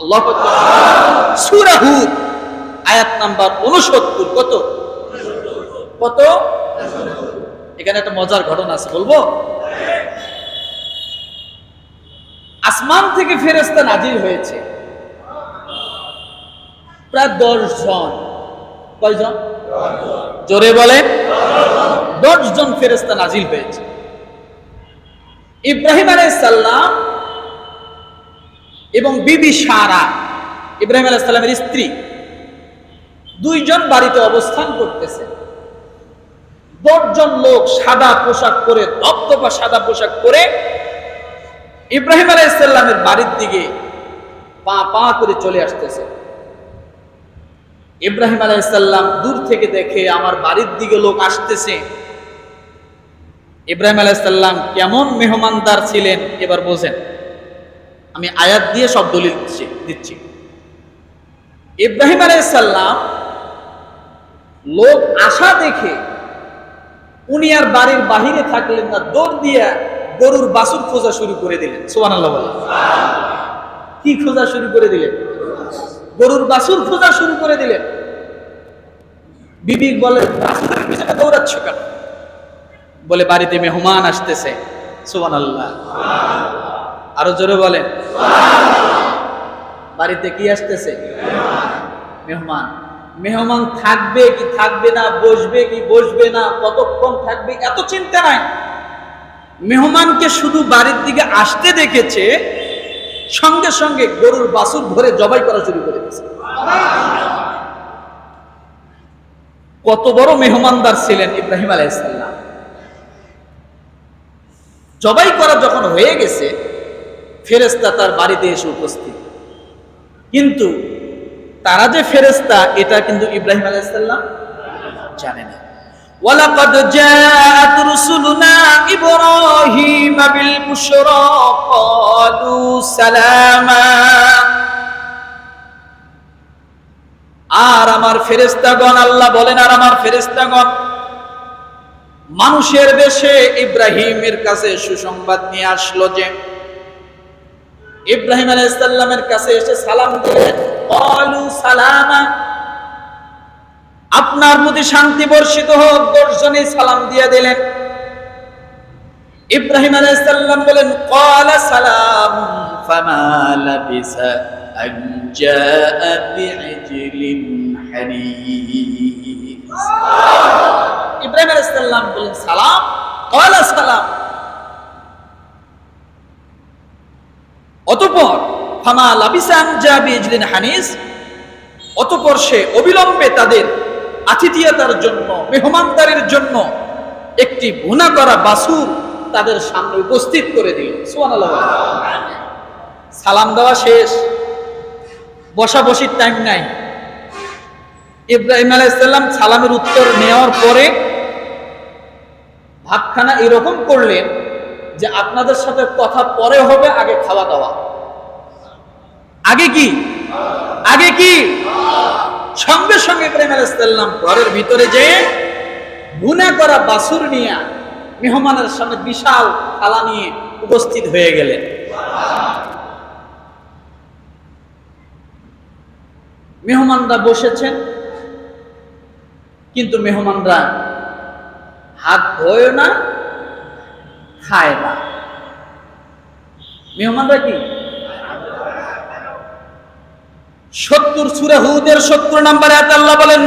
আল্লাহ সূরা হুদ আয়াত নাম্বার 69 কত? কত? এখানে একটা মজার ঘটনা আছে, বলব? আসমান থেকে ফেরেস্তা নাজির হয়েছে। প্রায় দশ জন কয়জন? জোরে বলেন। দশ জন ফেরেস্তা নাজিল হয়েছে। ইব্রাহিম আলাইসাল্লাম এবং বিবি সারা, ইব্রাহিম আলাইসাল্লামের স্ত্রী, দুইজন বাড়িতে অবস্থান করতেছে। দশজন লোক সাদা পোশাক পরে দপদপা সাদা পোশাক পরে ইব্রাহিম আলাইসাল্লামের বাড়ির দিকে পা পা করে চলে আসতেছে। ইব্রাহিম আলাইসাল্লাম দূর থেকে দেখে আমার বাড়ির দিকে লোক আসতেছে। ইব্রাহিম আলাইসাল্লাম কেমন মেহমানদার ছিলেন, এবার বোঝেন। আমি আয়াত দিয়ে সব দলিল দিচ্ছি ইব্রাহিম আলাইসাল্লাম লোক আসা দেখে উনি আর বাড়ির বাহিরে থাকলেন না, দৌড় দিয়া গরুর বাসুর খোঁজা শুরু করে দিলেন। আল্লাহ কি খোঁজা শুরু করে দিলেন? গরুর বাসুর খোঁজা শুরু করে দিলেন। বিবি বলে দৌড়াচ্ছ কেন? বলে, বাড়িতে মেহমান আসতেছে। সোহান আল্লাহ আরও জোরে বলেন। বাড়িতে কি আসতেছে? মেহমান। মেহমান থাকবে কি থাকবে না, বসবে কি বসবে না, কতক্ষণ থাকবে, এত চিন্তা নাই। মেহমানকে শুধু বাড়ির দিকে আসতে দেখেছে, সঙ্গে সঙ্গে গরুর বাসুর ধরে জবাই করা শুরু করে দিয়েছে। কত বড় মেহমানদার ছিলেন ইব্রাহিম আলাইসাল্লাম জবাই করা যখন হয়ে গেছে ফেরেস্তা তার বাড়িতে এসে উপস্থিত কিন্তু তারা যে ফেরেস্তা এটা কিন্তু ইব্রাহিম আলাইসাল্লাম জানে না ولقد جاءت رسلنا إبراهيم بالبشرى قالوا سلاما আর আমার ফেরেস্তাগণ আল্লাহ বলেন আর আমার ফেরেস্তাগণ মানুষের বেশে ইব্রাহিমের কাছে সুসংবাদ নিয়ে আসলো যে ইব্রাহিম আলাইসাল্লামের কাছে এসে সালাম দিলেন অলু সালামা। আপনার প্রতি শান্তি বর্ষিত হোক দর্শনে সালাম দিয়ে দিলেন। ইব্রাহিম আলাইসাল্লাম বলেন কলা সালাম ইব্রাহিম আলাইসাল্লাম বলেন, সালাম কলা সালাম। অতপর ফামা লাবিসান জাবি ইজলিন হানিস, অতপর সে অবিলম্বে তাদের আতিথিয়তার জন্য, মেহমানদারির জন্য একটি ভুনা করা বাসুর তাদের সামনে উপস্থিত করে দিল। সালাম দেওয়া শেষ। বসা বসির টাইম নাই। ইব্রাহিম আলাইসাল্লাম সালামের উত্তর নেওয়ার পরে ভাতখানা এরকম করলেন যে আপনাদের সাথে কথা পরে হবে, আগে খাওয়া দাওয়া। আগে কি? আগে কি? সঙ্গে সঙ্গে ইব্রাহিম আলাইসাল্লাম ঘরের ভিতরে যে গুনা করা বাসুর নিয়ে মেহমানের সামনে বিশাল থালা নিয়ে উপস্থিত হয়ে গেলেন মেহমানরা বসেছেন, কিন্তু মেহমানরা হাত ধোয় না খায় না। মেহমানরা কি? সত্তর সত্তর বলেন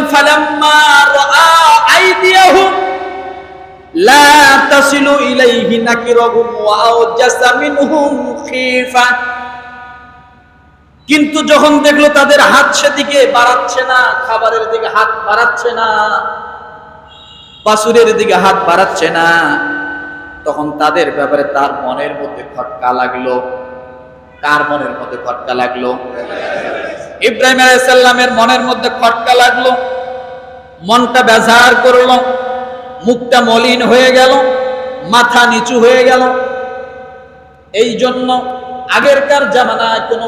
কিন্তু যখন দেখল তাদের হাত সেদিকে বাড়াচ্ছে না, খাবারের দিকে হাত বাড়াচ্ছে না, বাসুরের দিকে হাত বাড়াচ্ছে না তখন তাদের ব্যাপারে তার মনের মধ্যে খটকা লাগল। কার মনের মধ্যে খটকা লাগল? ইব্রাহিম আলাইসাল্লামের মনের মধ্যে খটকা লাগল। মনটা বেজার করল। মুখটা মলিন হয়ে গেল। মাথা নিচু হয়ে গেল। এই জন্য আগেরকার জামানায় কোনো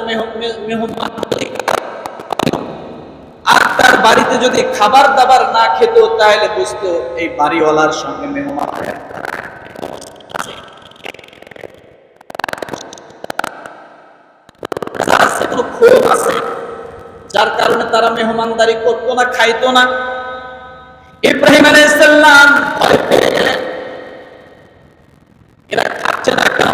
আর তার বাড়িতে যদি খাবার দাবার না খেত, তাহলে বুঝতো এই বাড়িওয়ালার সঙ্গে মেহমান। কোনো ক্ষোভ আছে যার কারণে তারা মেহমানদারি করতো না খাইতো না ইব্রাহিম আলাইসাল্লাম ভয় পেয়ে গেলেন এরা খাচ্ছে না কেন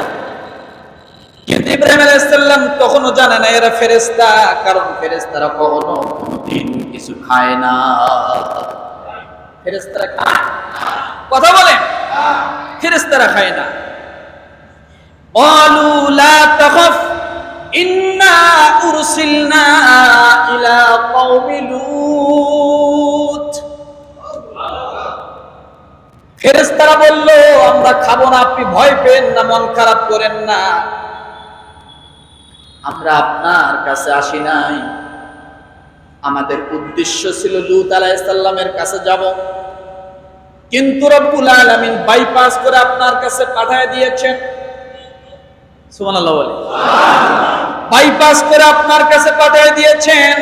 কিন্তু ইব্রাহিম আলাইসাল্লাম তখনও জানে না এরা ফেরেস্তা কারণ ফেরেস্তারা কখনো কোনোদিন কিছু খায় না ফেরেস্তারা খায় কথা বলে ফেরেস্তারা খায় না قالوا لا تخف উরসিলনা ইলা কওমি লূত। ফেরেশতারা বলল, আমরা খাব না, আপনি ভয় পেন না, মন খারাপ করেন না। আমরা আপনার কাছে আসি নাই। আমাদের উদ্দেশ্য ছিল লুত আলাইসাল্লামের কাছে যাব। কিন্তু রব্বুল আলামিন বাইপাস করে আপনার কাছে পাঠায় দিয়েছেন। সুবহানাল্লাহ বলে। বাইপাস করে আপনার কাছে পাঠিয়ে দিয়েছেন।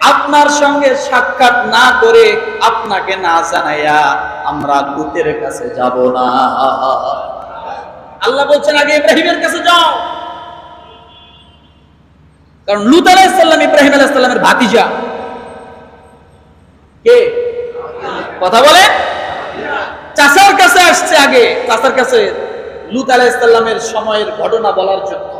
আপনার সঙ্গে সাক্ষাৎ না করে আপনাকে না জানাইয়া আমরা লুতের কাছে যাব না। আল্লাহ বলছেন, আগে ইব্রাহিমের কাছে যাও। কারণ লুত আলাইসাল্লাম ইব্রাহিম আলাইসাল্লামের ভাতিজা। কে? কথা বলে? চাচার কাছে আসছে আগে। চাচার কাছে লুত আলাইসাল্লামের সময়ের ঘটনা বলার জন্য।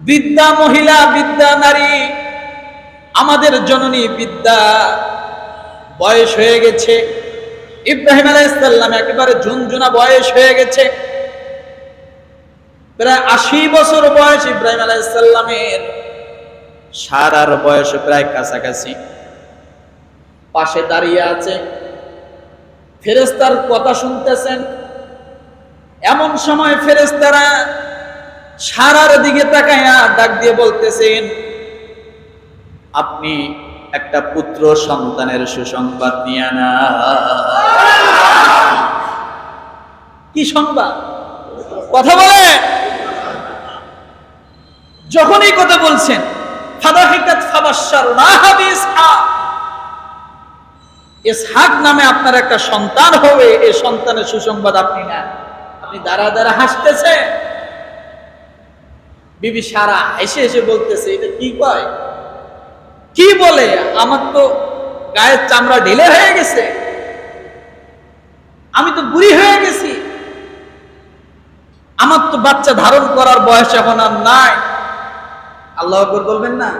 বিদ্যা মহিলা, বিদ্যা নারী, আমাদের জননী বিদ্যা বয়স হয়ে গেছে। ইব্রাহিম আলাইসাল্লাম একেবারে ঝুনঝুনা বয়স হয়ে গেছে। প্রায় আশি বছর বয়স ইব্রাহিম আলাইসাল্লামের সারার বয়স প্রায় কাছাকাছি। পাশে দাঁড়িয়ে আছে। ফেরেস্তার কথা শুনতেছেন। এমন সময় ফেরেস্তারা সারার দিকে তাকায়া ডাক দিয়ে বলতেছেন, আপনি একটা পুত্র সন্তানের সুসংবাদ নিয়ে আনা। কি সংবাদ? কথা বলে। যখনই কথা বলছেন ইসহাক। নামে আপনার একটা সন্তান হবে এই সন্তানের সুসংবাদ আপনি না আপনি দাঁড়া দাঁড়া হাসতেছে বিবি সারা হেসে হেসে বলতেছে, এটা কি কয়? কি বলে? আমার তো গায়ের চামড়া ঢিলে হয়ে গেছে। আমি তো বুড়ি হয়ে গেছি। আমার তো বাচ্চা ধারণ করার বয়স এখন আর নাই। আল্লাহ বলবেন না?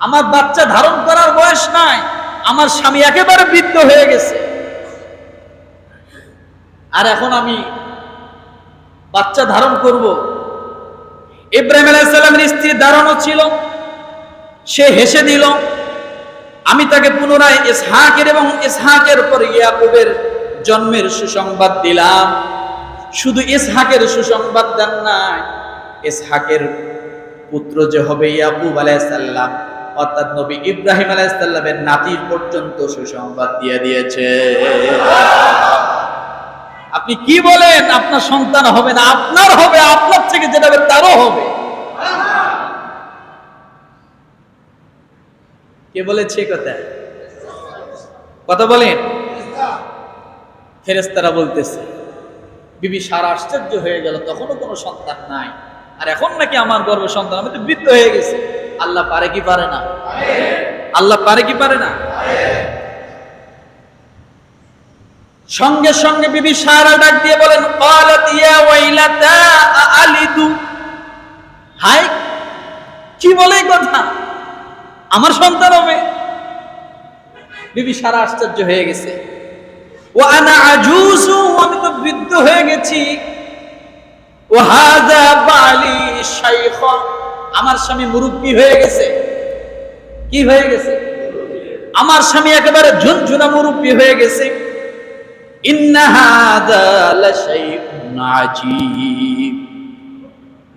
আমার বাচ্চা ধারণ করার বয়স নাই। আমার স্বামী একেবারে বৃদ্ধ হয়ে গেছে। আর এখন আমি বাচ্চা ধারণ করব। ইব্রাহিম আলাইসাল্লামের স্ত্রী দাঁড়ানো ছিল। সে হেসে দিল, আমি তাকে পুনরায় ইসহাকের এবং ইসহাকের পর ইয়াকুবের জন্মের সুসংবাদ দিলাম। শুধু ইসহাকের সুসংবাদ দেন নাই, ইসহাকের পুত্র যে হবে ইয়াকুব আলাইসাল্লাম অর্থাৎ নবী ইব্রাহিম আলাইসাল্লামের নাতির পর্যন্ত সুসংবাদ দিয়ে দিয়েছে। আপনি কি বলেন? আপনার সন্তান হবে না, আপনার হবে, আপনার থেকে যেটা হবে তারও হবে। কে বলেছে কথা? কথা বলেন। ফেরেস্তারা বলতেছে, বিবি সারা আশ্চর্য হয়ে গেল, তখনও কোনো সন্তান নাই। আর এখন নাকি আমার গর্ব সন্তান আমি তো বৃদ্ধ হয়ে গেছি। আল্লাহ পারে কি পারে না? আল্লাহ পারে কি পারে না? সঙ্গে সঙ্গে বিবি সারা ডাক দিয়ে বলেন হাই কি বলে কথা? আমার সন্তান হবে। বিবি সারা আশ্চর্য হয়ে গেছে। ও আনা আজুজু, আমি তো বৃদ্ধ হয়ে গেছি। ও হাদা বালি আমার স্বামী মুরব্বী হয়ে গেছে। কি হয়ে গেছে? আমার স্বামী একেবারে ঝুনঝুনা মুরব্বী হয়ে গেছে ইন্না হাদা লাশাইউন আজীব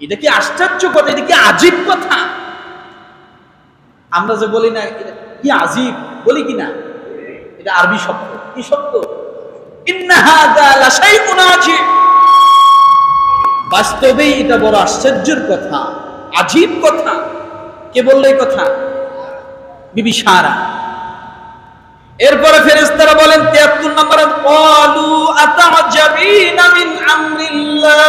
এটা কি আশ্চর্য কথা? এটা কি আজীব কথা? আমরা যে বলি না কি আজীব? বলি কি না? এটা আরবি শব্দ। কি শব্দ? বাস্তবেই এটা বড় আশ্চর্যের কথা, আজীব কথা। কে বলল কথা? বিবি সারা এরপরে ফেরেশতারা বলেন 73 নম্বরে মিন আমরিল্লাহ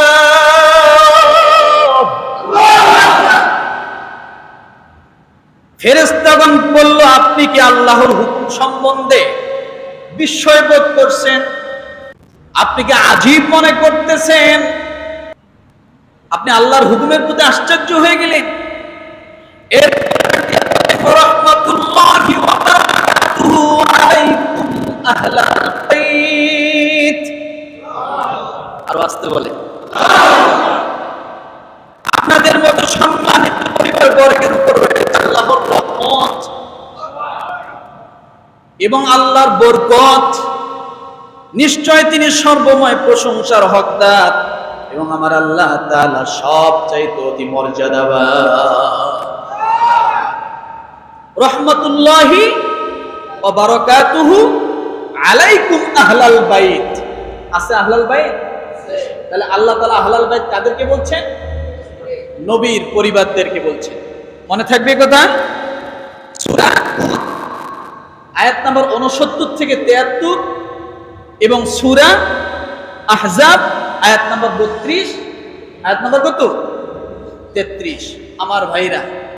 বলল, আপনি কি আল্লাহর হুকুম সম্বন্ধে বিস্ময় বোধ করছেন? আপনি কি আজীব মনে করতেছেন? আপনি আল্লাহর হুকুমের প্রতি আশ্চর্য হয়ে গেলেন? এর আর বলে। আপনাদের মতো সম্মানিত পরিবার বর্গের উপর এবং আল্লাহর বরকত। নিশ্চয় তিনি সর্বময় প্রশংসার হকদার। এবং আমার আল্লাহ তাআলা সব চাইতে অতি মর্যাদাবান। রহমতুল্লাহি ও বারাকাতুহু আলাইকুম আহলাল বাইত। আল্লাহ তাআলা আহলাল বাইত কাদেরকে বলছেন? নবীর পরিবারদেরকে বলছেন। মনে থাকবে কথা? আয়াত নাম্বার 69 থেকে 73 এবং সূরা আহজাব আয়াত নাম্বার 32 আয়াত নাম্বার কত? 33 আমার ভাইরা